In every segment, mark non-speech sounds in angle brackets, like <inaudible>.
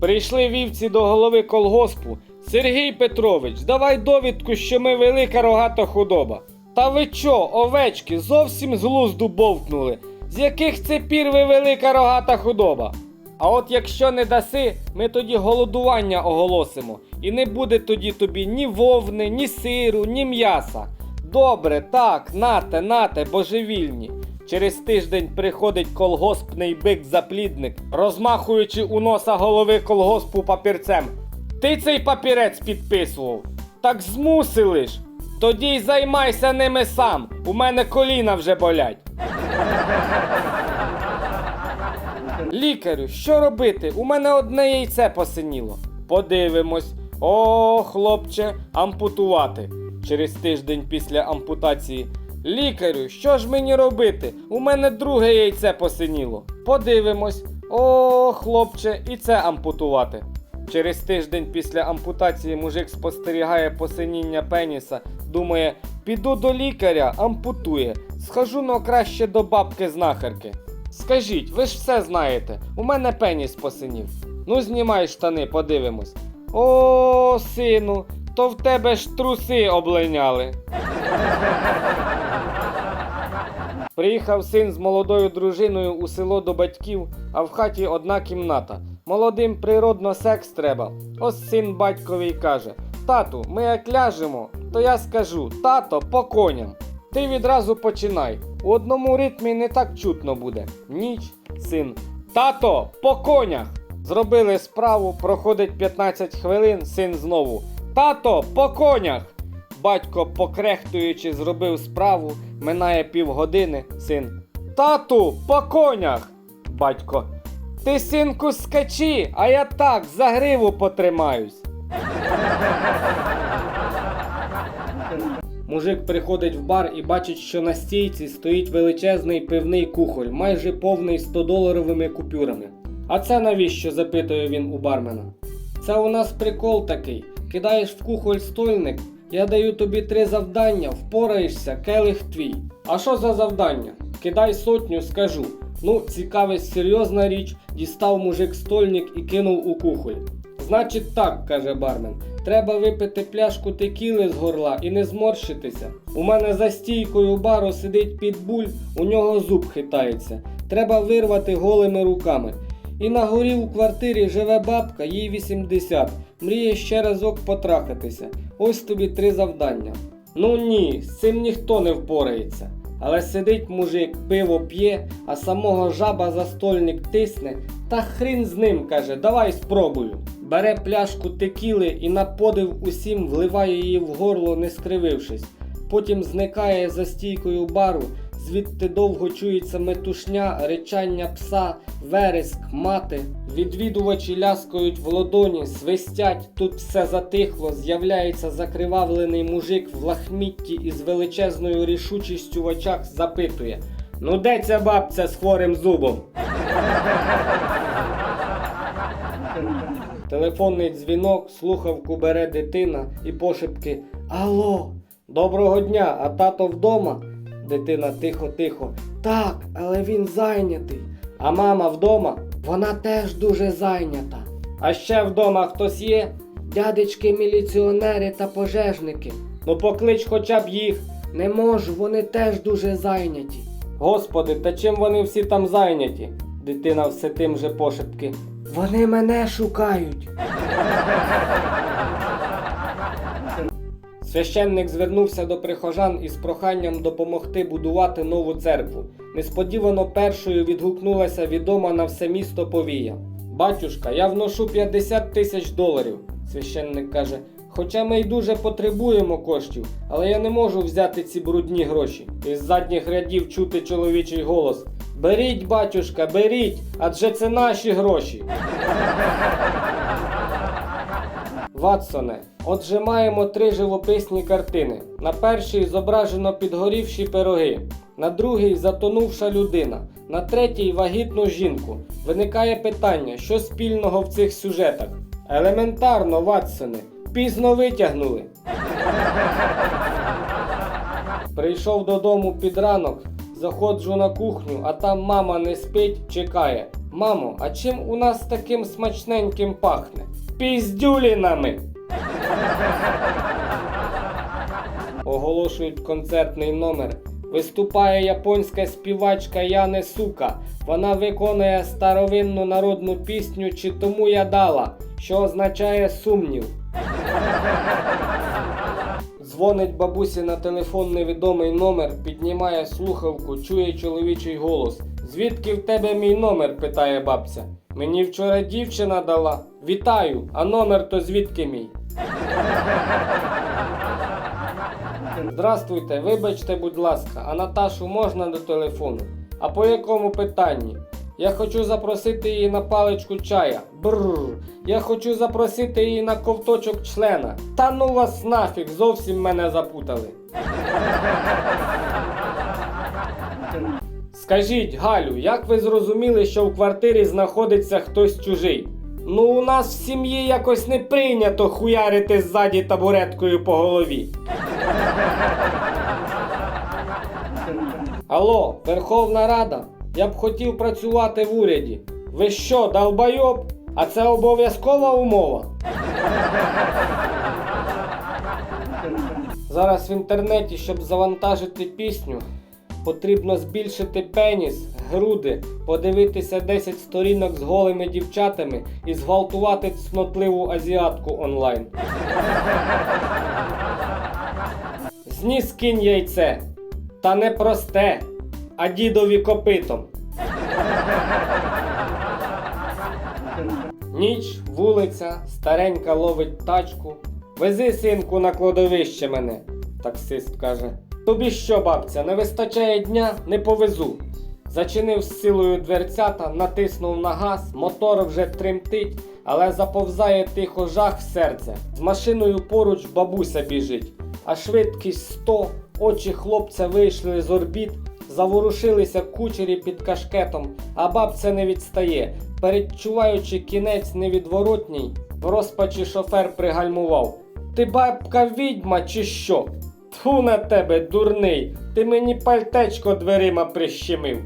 Прийшли вівці до голови колгоспу. Сергій Петрович, давай довідку, що ми велика рогата худоба. Та ви чо, овечки, зовсім з глузду бовкнули. З яких це пір ви велика рогата худоба? А от якщо не даси, ми тоді голодування оголосимо. І не буде тоді тобі ні вовни, ні сиру, ні м'яса. Добре, так, нате, нате, божевільні. Через тиждень приходить колгоспний бик-заплідник, розмахуючи у носа голови колгоспу папірцем. Ти цей папірець підписував. Так змусили ж. Тоді й займайся ними сам. У мене коліна вже болять. Лікарю, що робити? У мене одне яйце посиніло. Подивимось. О, хлопче, ампутувати. Через тиждень після ампутації. Лікарю, що ж мені робити? У мене друге яйце посиніло. Подивимось. О, хлопче, і це ампутувати. Через тиждень після ампутації мужик спостерігає посиніння пеніса, думає, піду до лікаря, ампутує. Схожу но краще до бабки знахарки. Скажіть, ви ж все знаєте, у мене пеніс посинів. Ну, знімай штани, подивимось. О, сину, то в тебе ж труси облиняли. Приїхав син з молодою дружиною у село до батьків, а в хаті одна кімната. Молодим природно секс треба. Ось син батькові каже: Тату, ми як ляжемо, то я скажу: тато по коням. Ти відразу починай. У одному ритмі не так чутно буде. Ніч, син. Тато, по конях! Зробили справу, проходить 15 хвилин, син знову. Тато, по конях! Батько, покрехтуючи, зробив справу, минає півгодини, син. Тату, по конях! Батько. Ти, синку, скачи, а я так за гриву потримаюсь. Мужик приходить в бар і бачить, що на стійці стоїть величезний пивний кухоль, майже повний 100-доларовими купюрами. А це навіщо? запитує він у бармена. Це у нас прикол такий. Кидаєш в кухоль стольник, я даю тобі три завдання, впораєшся, келих твій. А що за завдання? Кидай сотню, скажу. Ну, цікавість, серйозна річ, дістав мужик стольник і кинув у кухоль. Значить так, каже бармен. Треба випити пляшку текіли з горла і не зморщитися. У мене за стійкою бару сидить підбуль, у нього зуб хитається. Треба вирвати голими руками. І на горі у квартирі живе бабка, їй 80. Мріє ще разок потрахатися. Ось тобі три завдання. Ну ні, з цим ніхто не впорається. Але сидить мужик, пиво п'є, а самого жаба за стольник тисне, та хрін з ним каже, давай спробую. Бере пляшку текіли і на подив усім вливає її в горло, не скривившись. Потім зникає за стійкою бару, звідти довго чується метушня, речання пса, вереск, мати. Відвідувачі ляскають в ладоні, свистять, тут все затихло, з'являється закривавлений мужик в лахмітті і з величезною рішучістю в очах запитує: Ну де ця бабця з хворим зубом? Телефонний дзвінок, слухавку бере дитина і пошепки Алло, доброго дня, а тато вдома? Дитина тихо-тихо. Так, але він зайнятий. А мама вдома? Вона теж дуже зайнята. А ще вдома хтось є? Дядечки міліціонери та пожежники. Ну поклич хоча б їх. Не можу, вони теж дуже зайняті. Господи, та чим вони всі там зайняті? Дитина все тим же пошепки. Вони мене шукають. Священник звернувся до прихожан із проханням допомогти будувати нову церкву. Несподівано першою відгукнулася відома на все місто повія. Батюшка, я вношу 50 тисяч доларів. Священник каже. Хоча ми й дуже потребуємо коштів, але я не можу взяти ці брудні гроші. Із задніх рядів чути чоловічий голос. Беріть, батюшка, беріть, адже це наші гроші. <laughs> Ватсоне, отже маємо три живописні картини. На першій зображено підгорівші пироги, на другій затонувша людина, на третій вагітну жінку. Виникає питання, що спільного в цих сюжетах? Елементарно, Ватсоне, пізно витягнули. Прийшов додому під ранок, заходжу на кухню, а там мама не спить, чекає. Мамо, а чим у нас таким смачненьким пахне? Піздюлінами! Оголошують концертний номер. Виступає японська співачка Яне Сука. Вона виконує старовинну народну пісню Чи тому я дала, що означає сумнів. Дзвонить бабусі на телефон невідомий номер, піднімає слухавку, чує чоловічий голос. Звідки в тебе мій номер? питає бабця. Мені вчора дівчина дала. Вітаю, а номер то звідки мій? Здравствуйте, вибачте, будь ласка, а Наташу можна до телефону? А по якому питанні? Я хочу запросити її на паличку чая. Бррр. Я хочу запросити її на ковточок члена. Та ну вас нафіг, зовсім мене запутали. Скажіть, Галю, як ви зрозуміли, що в квартирі знаходиться хтось чужий? Ну, у нас в сім'ї якось не прийнято хуярити ззаді табуреткою по голові. Алло, Верховна Рада. Я б хотів працювати в уряді. Ви що, долбайоб? А це обов'язкова умова. Зараз в інтернеті, щоб завантажити пісню, потрібно збільшити пеніс, груди, подивитися 10 сторінок з голими дівчатами і зґвалтувати цнотливу азіатку онлайн. Зніс кинь яйце. Та не просте, а дідові копитом. Ніч, вулиця, старенька ловить тачку. Вези, синку, на кладовище мене, таксист каже. Тобі що, бабця, не вистачає дня, не повезу. Зачинив з силою дверцята, натиснув на газ, мотор вже тремтить, але заповзає тихо жах в серце. З машиною поруч бабуся біжить, а швидкість 100, очі хлопця вийшли з орбіт, заворушилися кучері під кашкетом, а бабця не відстає. Передчуваючи кінець невідворотній, в розпачі шофер пригальмував. Ти бабка відьма чи що? Тьфу на тебе, дурний, ти мені пальтечко дверима прищемив.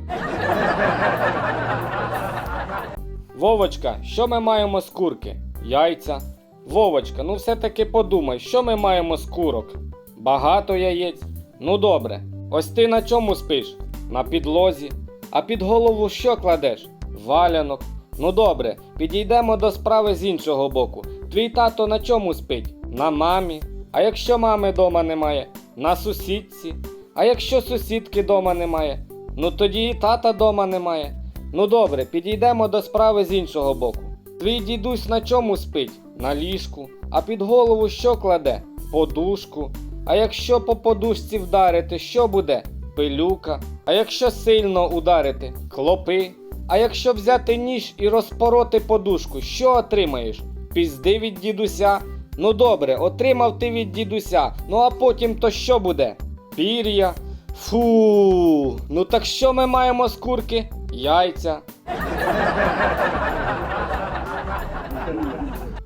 Вовочка, що ми маємо з курки? Яйця. Вовочка, ну все-таки подумай, що ми маємо з курок? Багато яєць. Ну добре. Ось ти на чому спиш? На підлозі. А під голову що кладеш? Валянок. Ну добре, підійдемо до справи з іншого боку. Твій тато на чому спить? На мамі. А якщо мами дома немає? На сусідці. А якщо сусідки дома немає? Ну тоді і тата дома немає. Ну добре, підійдемо до справи з іншого боку. Твій дідусь на чому спить? На ліжку. А під голову що кладе? Подушку. А якщо по подушці вдарити, що буде? Пилюка. А якщо сильно ударити? Клопи. А якщо взяти ніж і розпороти подушку, що отримаєш? Пізди від дідуся. Ну добре, отримав ти від дідуся. Ну а потім то що буде? Пір'я. Фу. Ну так що ми маємо з курки? Яйця.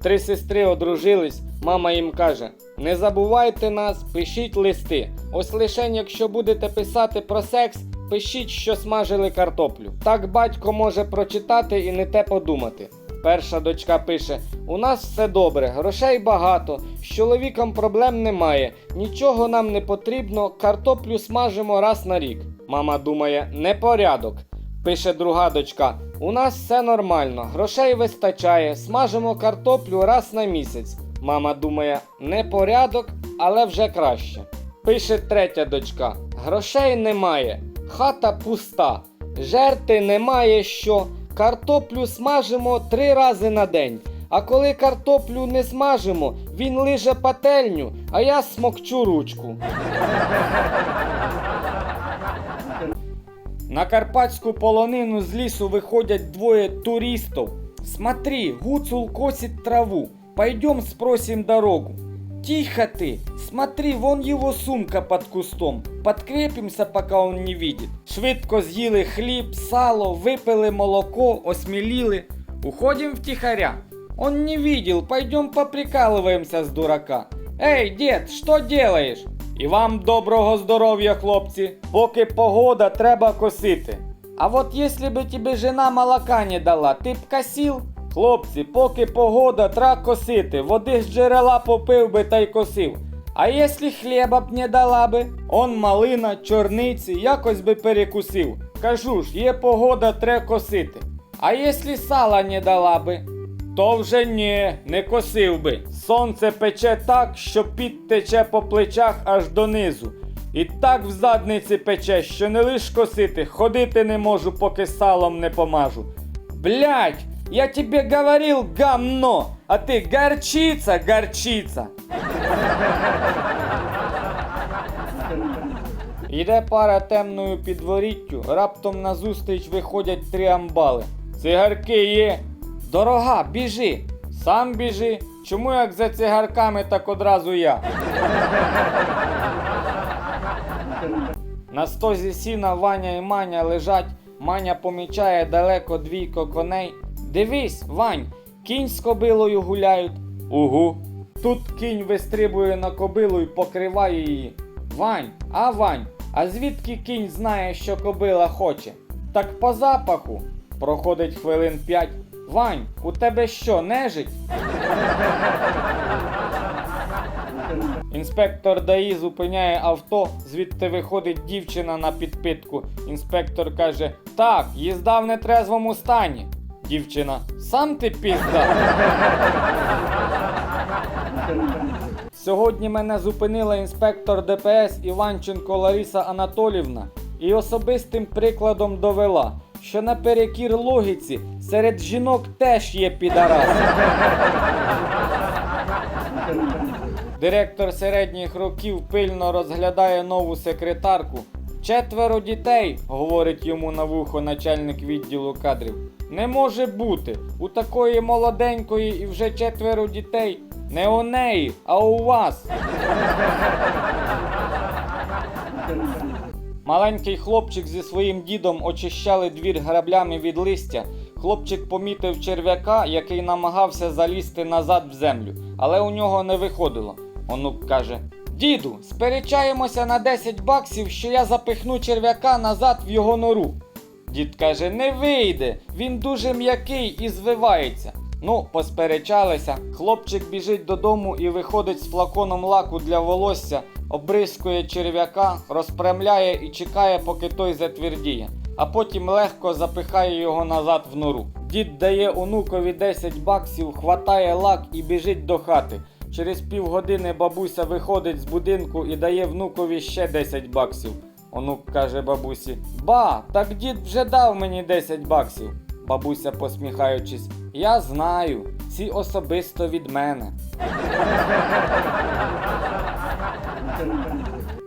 Три сестри одружились, мама їм каже: не забувайте нас, пишіть листи. Ось лише якщо будете писати про секс, пишіть, що смажили картоплю. Так батько може прочитати і не те подумати. Перша дочка пише: У нас все добре, грошей багато, з чоловіком проблем немає, нічого нам не потрібно, картоплю смажимо раз на рік. Мама думає, непорядок. Пише друга дочка: У нас все нормально, грошей вистачає, смажимо картоплю раз на місяць. Мама думає, непорядок, але вже краще. Пише третя дочка: Грошей немає, хата пуста, жерти немає що. Картоплю смажимо три рази на день. А коли картоплю не смажимо, він лиже пательню, а я смокчу ручку. На карпатську полонину з лісу виходять двоє туристов. Смотри, гуцул косит траву. Пойдем спросим дорогу. Тихо ты, смотри, вон его сумка под кустом. Подкрепимся, пока он не видит. Швидко з'їли хліб, сало, випили молоко, осмеліли. Уходим втихаря. Он не видел, пойдем поприкалываемся с дурака. Эй, дед, что делаешь? І вам доброго здоров'я, хлопці. Поки погода, треба косити. А вот если бы тебе жена молока не дала, ти б косил? Хлопці, поки погода, тра косити, води з джерела попив би та й косив. А якщо хліба б не дала би, он малина, чорниці, якось би перекусив. Кажу ж, є погода, тре косити. А якщо сала не дала би, то вже ні, не косив би. Сонце пече так, що під тече по плечах аж донизу. І так в задниці пече, що не лиш косити, ходити не можу, поки салом не помажу. Блять, я тебе говорил, гамно, а ти горчица, горчица. Іде пара темною підворіттю, раптом назустріч виходять три амбали. Цигарки є. Дорога, біжи. Сам біжи. Чому як за цигарками, так одразу я? На стозі сіна Ваня і Маня лежать. Маня помічає далеко двійко коней. Дивись, Вань, кінь з кобилою гуляють. Угу. Тут кінь вистрибує на кобилу і покриває її. Вань, а Вань, а звідки кінь знає, що кобила хоче? Так по запаху. Проходить хвилин п'ять. Вань, у тебе що, нежить? Інспектор ДАІ зупиняє авто, звідти виходить дівчина на підпитку. Інспектор каже: Так, їзда в нетрезвому стані. Дівчина, сам ти пізда. Сьогодні мене зупинила інспектор ДПС Іванченко Лариса Анатолівна і особистим прикладом довела, що наперекір логіці серед жінок теж є підараси. Директор середніх років пильно розглядає нову секретарку. Четверо дітей, говорить йому на вухо начальник відділу кадрів. Не може бути. У такої молоденької і вже четверо дітей. Не у неї, а у вас. Маленький хлопчик зі своїм дідом очищали двір граблями від листя. Хлопчик помітив черв'яка, який намагався залізти назад в землю, але у нього не виходило. Онук каже: Діду, сперечаємося на 10 баксів, що я запихну черв'яка назад в його нору. Дід каже: Не вийде, він дуже м'який і звивається. Ну, посперечалися. Хлопчик біжить додому і виходить з флаконом лаку для волосся, обрискує черв'яка, розпрямляє і чекає, поки той затвердіє, а потім легко запихає його назад в нору. Дід дає онукові 10 баксів, хватає лак і біжить до хати. Через півгодини бабуся виходить з будинку і дає внукові ще 10 баксів. Онук каже бабусі: Ба, так дід вже дав мені 10 баксів. Бабуся, посміхаючись, я знаю, ці особисто від мене.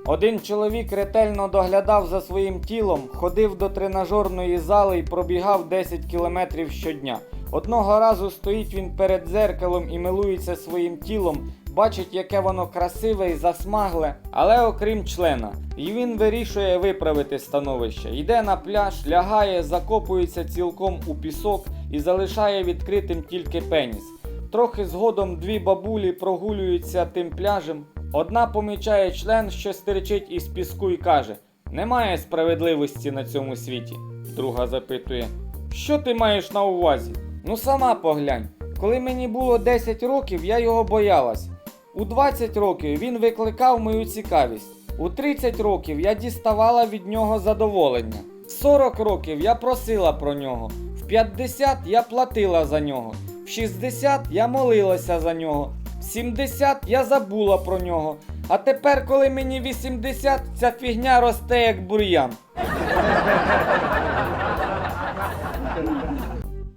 Один чоловік ретельно доглядав за своїм тілом, ходив до тренажерної зали і пробігав 10 кілометрів щодня. Одного разу стоїть він перед дзеркалом і милується своїм тілом, бачить, яке воно красиве і засмагле, але окрім члена. І він вирішує виправити становище. Йде на пляж, лягає, закопується цілком у пісок і залишає відкритим тільки пеніс. Трохи згодом дві бабулі прогулюються тим пляжем. Одна помічає член, що стирчить із піску, і каже: Немає справедливості на цьому світі. Друга запитує: Що ти маєш на увазі? Ну сама поглянь. Коли мені було 10 років, я його боялась. У 20 років він викликав мою цікавість. У 30 років я діставала від нього задоволення. В 40 років я просила про нього. В 50 я платила за нього. В 60 я молилася за нього. В 70 я забула про нього. А тепер, коли мені 80, ця фігня росте як бур'ян.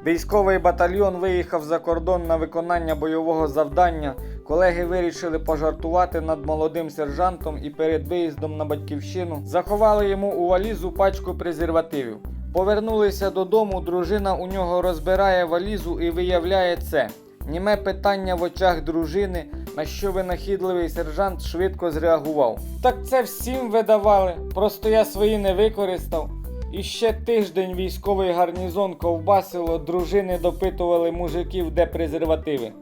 Військовий батальйон виїхав за кордон на виконання бойового завдання. Колеги вирішили пожартувати над молодим сержантом і перед виїздом на батьківщину заховали йому у валізу пачку презервативів. Повернулися додому, дружина у нього розбирає валізу і виявляє це. Німе питання в очах дружини, на що винахідливий сержант швидко зреагував. Так це всім видавали, просто я свої не використав. І ще тиждень військовий гарнізон ковбасило, дружини допитували мужиків, де презервативи.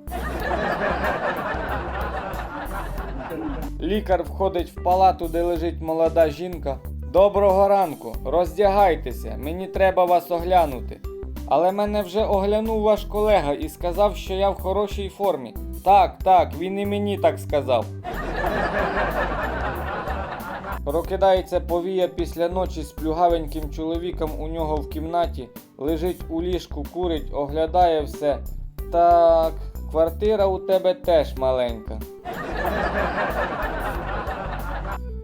Лікар входить в палату, де лежить молода жінка. Доброго ранку, роздягайтеся, мені треба вас оглянути. Але мене вже оглянув ваш колега і сказав, що я в хорошій формі. Так, так, він і мені так сказав. Прокидається повія після ночі з плюгавеньким чоловіком у нього в кімнаті, лежить у ліжку, курить, оглядає все. Так, квартира у тебе теж маленька.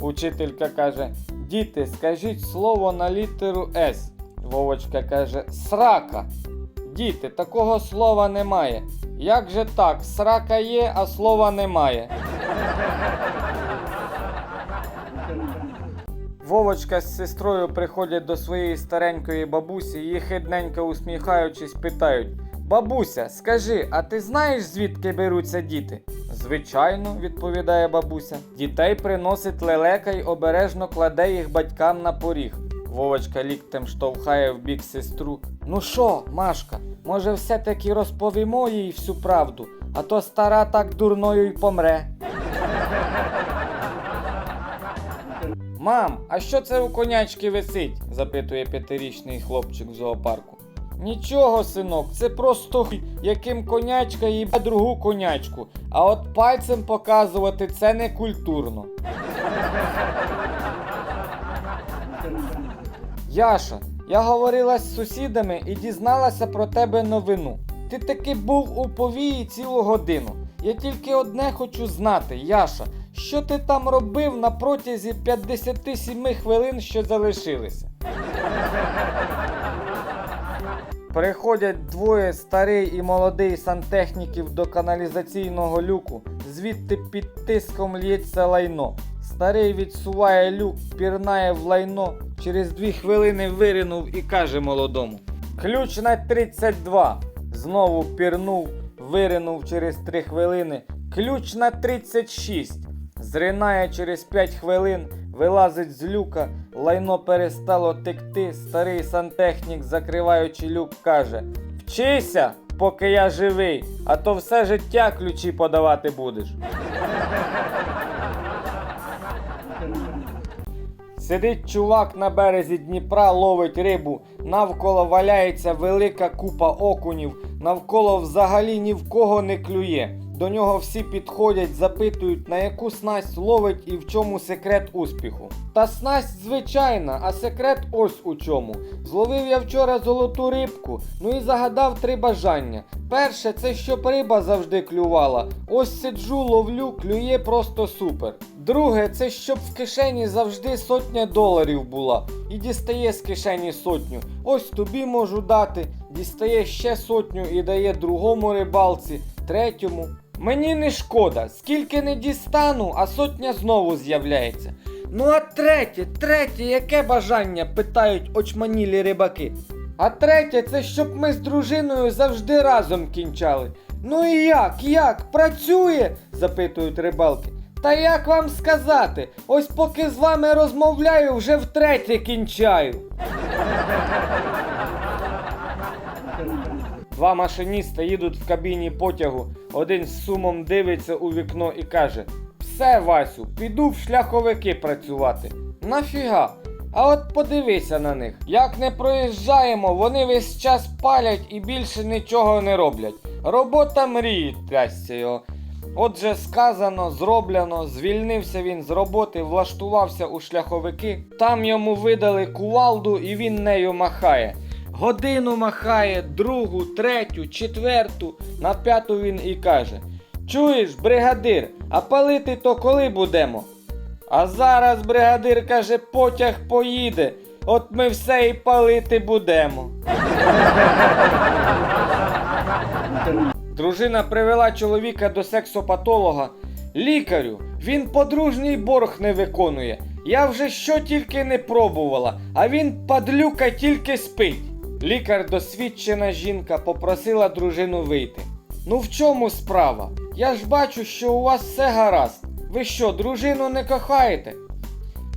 Учителька каже: Діти, скажіть слово на літеру С. Вовочка каже: Срака. Діти, такого слова немає. Як же так? Срака є, а слова немає. Вовочка з сестрою приходять до своєї старенької бабусі і хидненько усміхаючись питають: Бабуся, скажи, а ти знаєш звідки беруться діти? Звичайно, відповідає бабуся. Дітей приносить лелека й обережно кладе їх батькам на поріг. Вовочка ліктем штовхає в бік сестру. Ну що, Машка, може все-таки розповімо їй всю правду, а то стара так дурною й помре. Мам, а що це у конячки висить? запитує п'ятирічний хлопчик в зоопарку. Нічого, синок, це просто яким конячка їбе другу конячку, а от пальцем показувати це не культурно. Яша, я говорила з сусідами і дізналася про тебе новину. Ти таки був у повії цілу годину. Я тільки одне хочу знати, Яша, що ти там робив на протязі 57 хвилин, що залишилися? Приходять двоє старий і молодий сантехніків до каналізаційного люку, звідти під тиском лється лайно. Старий відсуває люк, пірнає в лайно, через дві хвилини виринув і каже молодому: Ключ на 32. Знову пірнув, виринув через три хвилини. Ключ на 36. Зринає через 5 хвилин, вилазить з люка, лайно перестало текти. Старий сантехнік, закриваючи люк, каже: Вчися, поки я живий, а то все життя ключі подавати будеш. Сидить чувак на березі Дніпра, ловить рибу, навколо валяється велика купа окунів, навколо взагалі ні в кого не клює. До нього всі підходять, запитують, на яку снасть ловить і в чому секрет успіху. Та снасть звичайна, а секрет ось у чому. Зловив я вчора золоту рибку, ну і загадав три бажання. Перше, це щоб риба завжди клювала. Ось сиджу, ловлю, клює просто супер. Друге, це щоб в кишені завжди сотня доларів була. І дістає з кишені сотню. Ось тобі можу дати. Дістає ще сотню і дає другому рибалці, третьому. Мені не шкода, скільки не дістану, а сотня знову з'являється. Ну а третє, третє, яке бажання? питають очманілі рибаки. А третє, це щоб ми з дружиною завжди разом кінчали. Ну і як, як, працює? запитують рибалки. Та як вам сказати? Ось поки з вами розмовляю, вже втретє кінчаю. Два машиніста їдуть в кабіні потягу. Один з сумом дивиться у вікно і каже: Все, Васю, піду в шляховики працювати. Нафіга? А от подивися на них. Як не проїжджаємо, вони весь час палять і більше нічого не роблять. Робота мрії, трясся його. Отже, сказано, зроблено, звільнився він з роботи, влаштувався у шляховики. Там йому видали кувалду і він нею махає. Годину махає, другу, третю, четверту, на п'яту він і каже: Чуєш, бригадир, а палити то коли будемо? А зараз бригадир каже, потяг поїде. От ми все і палити будемо. Дружина привела чоловіка до сексопатолога. Лікарю, він подружній борг не виконує. Я вже що тільки не пробувала, а він падлюка тільки спить. Лікар, досвідчена жінка, попросила дружину вийти. Ну в чому справа? Я ж бачу, що у вас все гаразд. Ви що, дружину не кохаєте?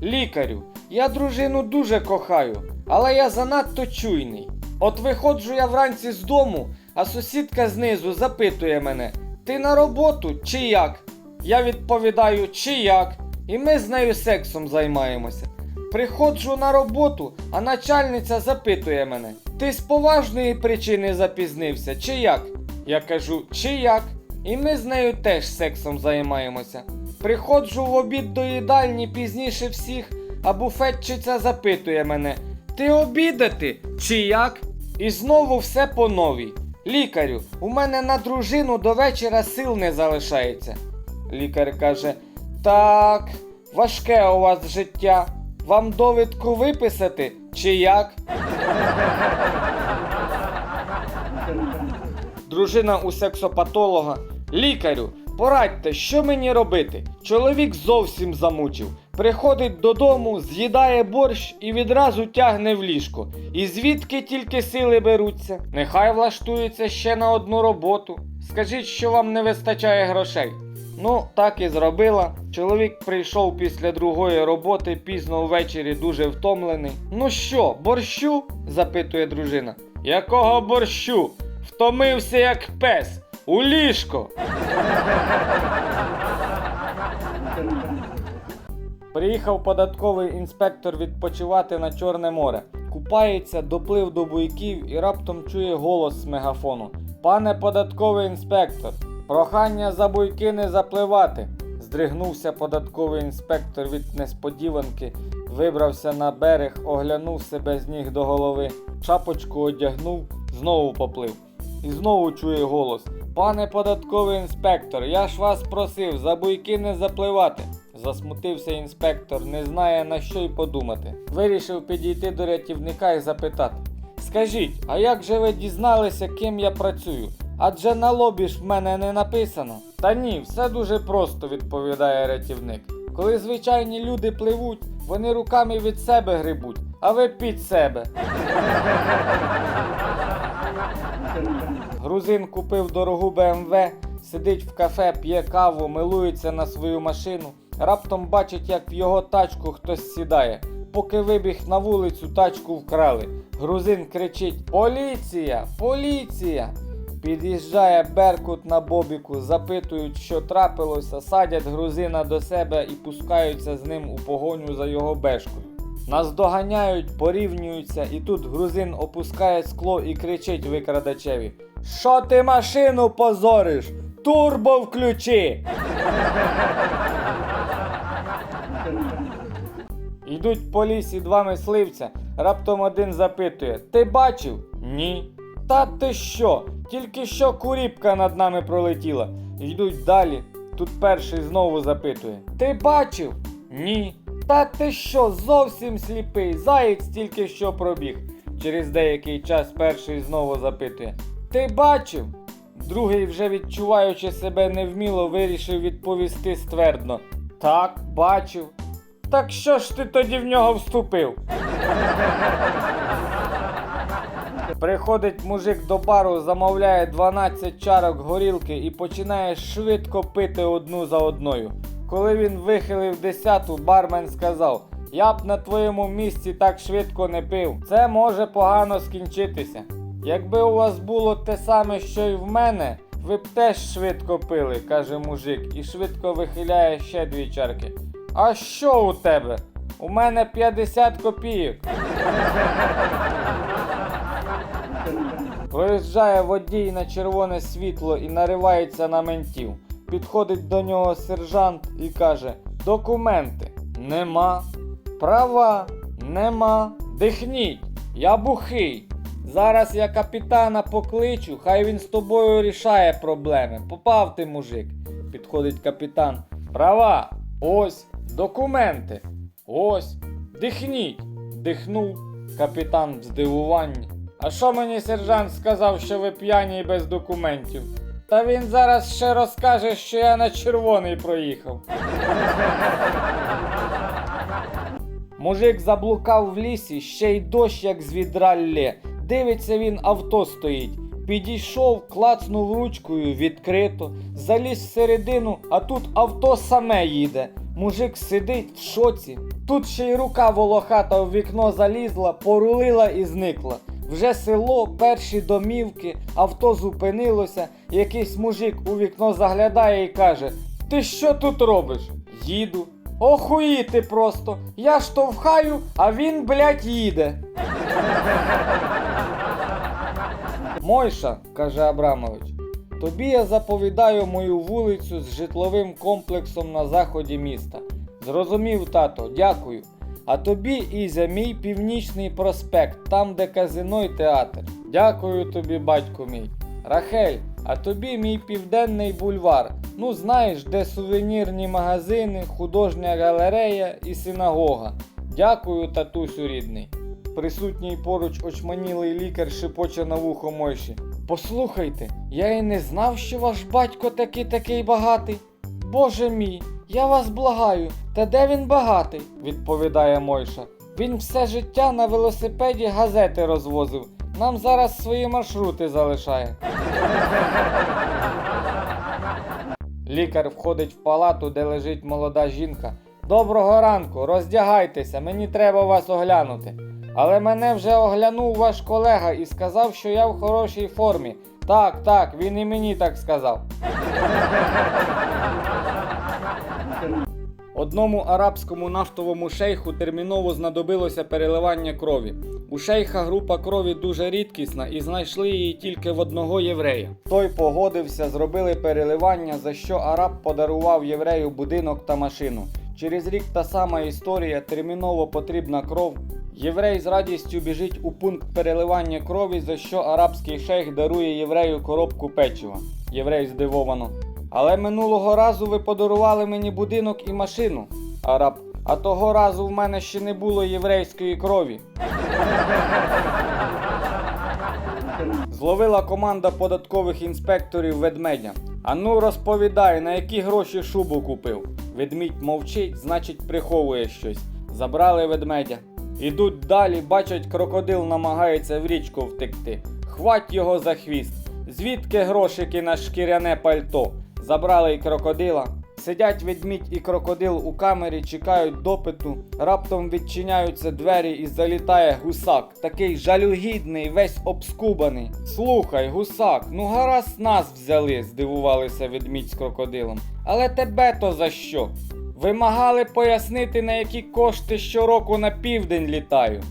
Лікарю, я дружину дуже кохаю, але я занадто чуйний. От виходжу я вранці з дому, а сусідка знизу запитує мене: Ти на роботу чи як? Я відповідаю, чи як? І ми з нею сексом займаємося. Приходжу на роботу, а начальниця запитує мене: ти з поважної причини запізнився, чи як? Я кажу, чи як? І ми з нею теж сексом займаємося. Приходжу в обід до їдальні пізніше всіх, а буфетчиця запитує мене: Ти обідати чи як? І знову все по новій. Лікарю, у мене на дружину до вечора сил не залишається. Лікар каже: Так, важке у вас життя. Вам довідку виписати чи як? Дружина у сексопатолога. Лікарю, порадьте, що мені робити? Чоловік зовсім замучив. Приходить додому, з'їдає борщ і відразу тягне в ліжко. І звідки тільки сили беруться? Нехай влаштується ще на одну роботу. Скажіть, що вам не вистачає грошей. Ну, так і зробила. Чоловік прийшов після другої роботи пізно ввечері дуже втомлений. Ну що, борщу? запитує дружина. Якого борщу? Втомився як пес. У ліжко. Приїхав податковий інспектор відпочивати на Чорне море. Купається, доплив до буйків і раптом чує голос з мегафону. Пане податковий інспектор, прохання за буйки не запливати. Здригнувся податковий інспектор від несподіванки, вибрався на берег, оглянув себе з ніг до голови, шапочку одягнув, знову поплив. І знову чує голос: Пане податковий інспектор, я ж вас просив за буйки не запливати. Засмутився інспектор, не знає на що й подумати. Вирішив підійти до рятівника і запитати: Скажіть, а як же ви дізналися, ким я працюю? Адже на лобі ж в мене не написано. Та ні, все дуже просто, відповідає рятівник. Коли звичайні люди пливуть, вони руками від себе грибуть, а ви під себе. Грузин купив дорогу БМВ, сидить в кафе, п'є каву, милується на свою машину. Раптом бачить, як в його тачку хтось сідає. Поки вибіг на вулицю, тачку вкрали. Грузин кричить: Поліція! Поліція! Під'їжджає Беркут на Бобіку, запитують, що трапилося, садять грузина до себе і пускаються з ним у погоню за його бешкою. Нас доганяють, порівнюються, і тут грузин опускає скло і кричить викрадачеві: Що ти машину позориш? Турбо включи! Йдуть по лісі два мисливця, раптом один запитує: Ти бачив? Ні. Та ти що? Тільки що куріпка над нами пролетіла. Йдуть далі. Тут перший знову запитує: Ти бачив? Ні. Та ти що, зовсім сліпий? Заєць тільки що пробіг. Через деякий час перший знову запитує: Ти бачив? Другий, вже відчуваючи себе невміло, вирішив відповісти ствердно: Так, бачив. Так що ж ти тоді в нього вступив? Приходить мужик до бару, замовляє 12 чарок горілки і починає швидко пити одну за одною. Коли він вихилив десяту, бармен сказав: Я б на твоєму місці так швидко не пив. Це може погано скінчитися. Якби у вас було те саме, що й в мене, ви б теж швидко пили, каже мужик, і швидко вихиляє ще дві чарки. А що у тебе? У мене 50 копійок. Проїжджає водій на червоне світло і наривається на ментів. Підходить до нього сержант і каже: Документи нема. Права нема. Дихніть, я бухий. Зараз я капітана покличу, хай він з тобою рішає проблеми. Попав ти, мужик. Підходить капітан. Права. Ось. Документи. Ось. Дихніть. Дихнув. Капітан в здивуванні. А що мені сержант сказав, що ви п'яні і без документів? Та він зараз ще розкаже, що я на червоний проїхав. Мужик заблукав в лісі, ще й дощ як з відра лє. Дивиться він, авто стоїть. Підійшов, клацнув ручкою, відкрито, заліз всередину, а тут авто саме їде. Мужик сидить в шоці. Тут ще й рука волохата в вікно залізла, порулила і зникла. Вже село, перші домівки, авто зупинилося. Якийсь мужик у вікно заглядає і каже: Ти що тут робиш? Їду. Охуїти просто. Я штовхаю, а він, блядь, їде. Мойша, каже Абрамович, тобі я заповідаю мою вулицю з житловим комплексом на заході міста. Зрозумів, тато, дякую. А тобі, Ізя, мій північний проспект, там, де казино й театр. Дякую тобі, батько мій. Рахель, а тобі мій південний бульвар. Ну знаєш, де сувенірні магазини, художня галерея і синагога. Дякую, татусю рідний. Присутній поруч очманілий лікар шепоче на вухо Мойші. Послухайте, я і не знав, що ваш батько такий такий багатий. Боже мій, я вас благаю, та де він багатий? відповідає Мойша. Він все життя на велосипеді газети розвозив. Нам зараз свої маршрути залишає. Лікар входить в палату, де лежить молода жінка. Доброго ранку, роздягайтеся, мені треба вас оглянути. Але мене вже оглянув ваш колега і сказав, що я в хорошій формі. Так, так, він і мені так сказав. Одному арабському нафтовому шейху терміново знадобилося переливання крові. У шейха група крові дуже рідкісна і знайшли її тільки в одного єврея. Той погодився, зробили переливання, за що араб подарував єврею будинок та машину. Через рік та сама історія, терміново потрібна кров. Єврей з радістю біжить у пункт переливання крові, за що арабський шейх дарує єврею коробку печива. Єврей здивовано. Але минулого разу ви подарували мені будинок і машину. Араб, а того разу в мене ще не було єврейської крові. Зловила команда податкових інспекторів ведмедя. Ану розповідай, на які гроші шубу купив. Ведмідь мовчить, значить приховує щось. Забрали ведмедя. Ідуть далі, бачать, крокодил намагається в річку втекти. Хвать його за хвіст. Звідки грошики на шкіряне пальто? Забрали й крокодила. Сидять ведмідь і крокодил у камері, чекають допиту. Раптом відчиняються двері і залітає гусак. Такий жалюгідний, весь обскубаний. Слухай, гусак, ну гаразд нас взяли, здивувалися ведмідь з крокодилом. Але тебе то за що? Вимагали пояснити, на які кошти щороку на південь літаю.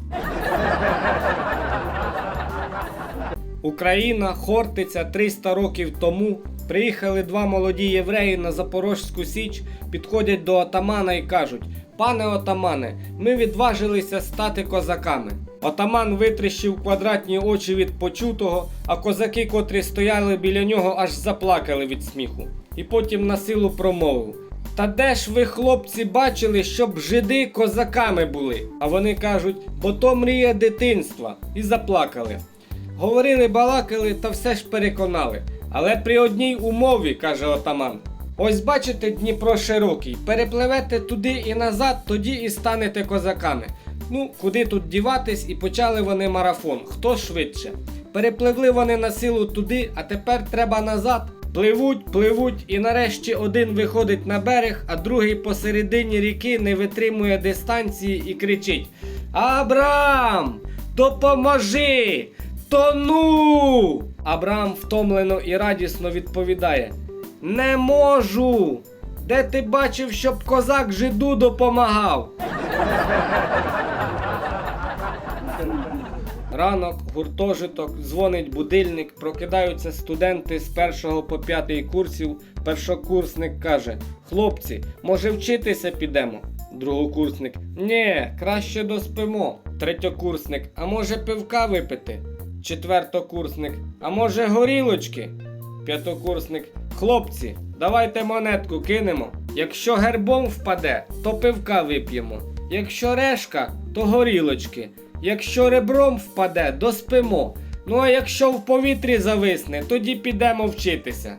Україна, Хортиця 300 років тому. Приїхали два молоді євреї на Запорожську Січ, підходять до отамана і кажуть: Пане отамане, ми відважилися стати козаками. Отаман витріщив квадратні очі від почутого, а козаки, котрі стояли біля нього, аж заплакали від сміху. І потім на силу промовив: Та де ж ви, хлопці, бачили, щоб жиди козаками були? А вони кажуть, бо то мрія дитинства, і заплакали. Говорили, балакали та все ж переконали. Але при одній умові, каже отаман. Ось бачите Дніпро широкий, перепливете туди і назад, тоді і станете козаками. Ну, куди тут діватись, і почали вони марафон. Хто швидше? Перепливли вони на силу туди, а тепер треба назад. Пливуть, пливуть, і нарешті один виходить на берег, а другий посередині ріки не витримує дистанції і кричить: Абрам! Допоможи! Тону! Абрам втомлено і радісно відповідає: Не можу! Де ти бачив, щоб козак жиду допомагав? Ранок, гуртожиток, дзвонить будильник, прокидаються студенти з першого по п'ятий курсів. Першокурсник каже: Хлопці, може вчитися підемо? Другокурсник: Нє, краще доспимо. Третьокурсник, а може пивка випити? Четвертокурсник, а може горілочки? П'ятокурсник, хлопці, давайте монетку кинемо. Якщо гербом впаде, то пивка вип'ємо. Якщо решка, то горілочки. Якщо ребром впаде, доспимо. Ну а якщо в повітрі зависне, тоді підемо вчитися.